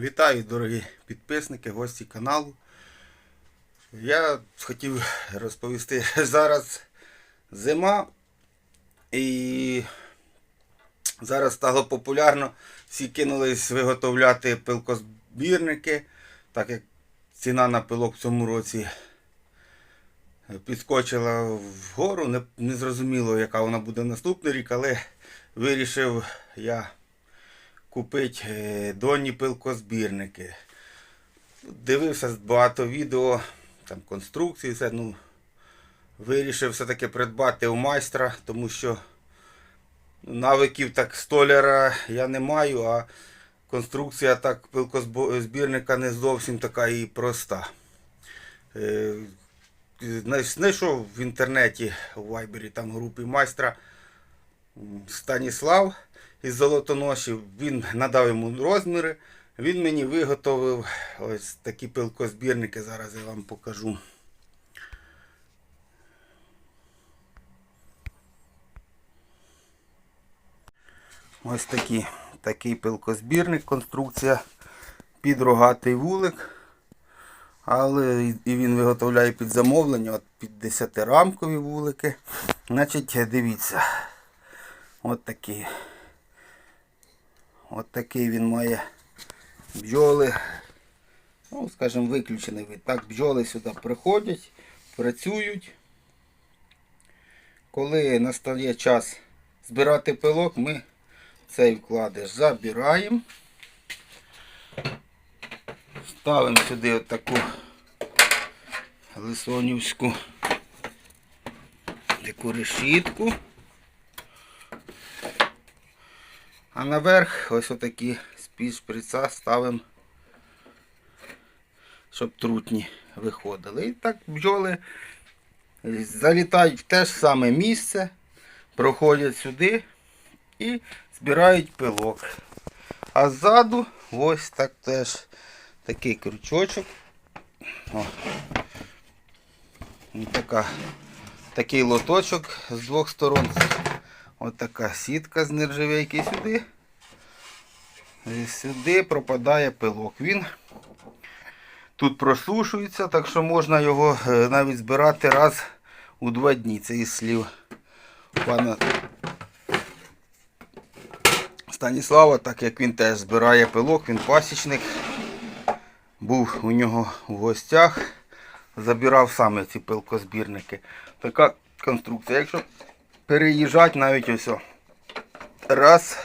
Вітаю, дорогі підписники, гості каналу. Я хотів розповісти, зараз зима і зараз стало популярно. Всі кинулись виготовляти пилкозбірники, так як ціна на пилок в цьому році підскочила вгору. Не, не зрозуміло, яка вона буде наступний рік, але вирішив я купити е, донні пилкозбірники. Дивився багато відео, там конструкції, все, ну, вирішив все-таки придбати у майстра, тому що навиків так столяра я не маю, а конструкція так пилкозбірника не зовсім така і проста. Е, Знайшов в інтернеті у Вайбері там групи майстра Станіслав із Золотоношів. Він надав йому розміри. Він мені виготовив ось такі пилкозбірники. Зараз я вам покажу. Ось такі, такий пилкозбірник, конструкція під рогатий вулик. Але і- він виготовляє під замовлення, от під 10-рамкові вулики. Значить, дивіться. От такий. От такий він має бджоли. Ну, скажімо, виключений від. Так, бджоли сюди приходять, працюють. Коли настає час збирати пилок, ми цей вкладиш забираємо. Ставимо сюди отаку лисонівську таку решітку. А наверх ось отакі з-під шприца ставимо, щоб трутні виходили. І так бджоли залітають в те ж саме місце, проходять сюди і збирають пилок. А ззаду ось так теж такий крючочок. О. Така, такий лоточок з двох сторон. Ось така сітка з нержавейки сюди. Сюди пропадає пилок. Він тут просушується, так що можна його е, навіть збирати раз у два дні. Це із слів пана Станіслава, так як він теж збирає пилок, він пасічник. Був у нього в гостях, забирав саме ці пилкозбірники. Така конструкція. Якщо переїжджати навіть ось раз